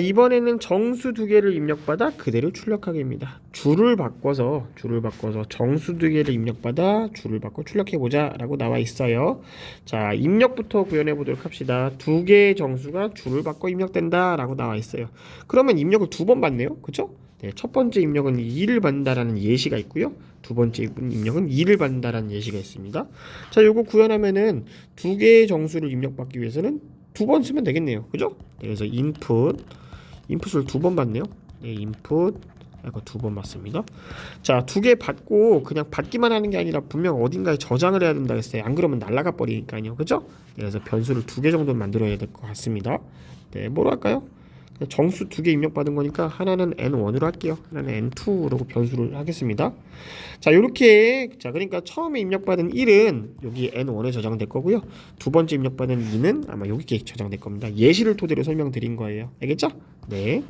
이번에는 정수 두 개를 입력받아 그대로 출력하기입니다. 줄을 바꿔서 줄을 바꿔서 정수 두 개를 입력받아 줄을 바꿔 출력해 보자라고 나와 있어요. 자, 입력부터 구현해 보도록 합시다. 두 개의 정수가 줄을 바꿔 입력된다라고 나와 있어요. 그러면 입력을 두 번 받네요. 그렇죠? 네, 첫 번째 입력은 2를 받는다라는 예시가 있고요. 두 번째 입력은 2를 받는다라는 예시가 있습니다. 자, 요거 구현하면은 두 개의 정수를 입력받기 위해서는 두 번 쓰면 되겠네요. 그죠? 네, 그래서 input 인풋을 두 번 받네요. 네, 인풋 이거 두 번 받습니다. 자, 두 개 받고 그냥 받기만 하는 게 아니라 분명 어딘가에 저장을 해야 된다 했어요. 안 그러면 날아가 버리니까요. 그죠? 네, 그래서 변수를 두 개 정도 만들어야 될 것 같습니다. 네, 뭐로 할까요? 정수 두 개 입력받은 거니까 하나는 n1으로 할게요. 하나는 n2라고 변수를 하겠습니다. 자, 요렇게 자, 그러니까 처음에 입력받은 1은 여기 n1에 저장될 거고요. 두 번째 입력받은 2는 아마 여기에 저장될 겁니다. 예시를 토대로 설명드린 거예요. 알겠죠? 네.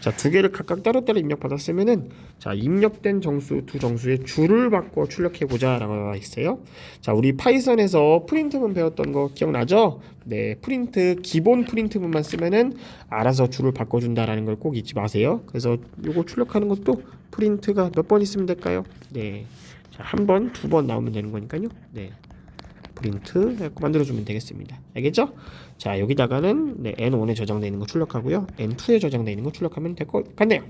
자, 두 개를 각각 따로따로 입력받았으면은 자, 입력된 정수 두 정수의 줄을 바꿔 출력해 보자라고 나와 있어요. 자, 우리 파이썬에서 프린트문 배웠던 거 기억나죠? 네, 프린트 기본 프린트문만 쓰면은 알아서 줄을 바꿔 준다라는 걸 꼭 잊지 마세요. 그래서 요거 출력하는 것도 프린트가 몇 번 있으면 될까요? 네, 자, 한 번, 두 번 나오면 되는 거니까요. 네. 프린트 해갖고 만들어주면 되겠습니다. 알겠죠? 자 여기다가는 네, N1에 저장되어 있는 거 출력하고요. N2에 저장되어 있는 거 출력하면 될 것 같네요.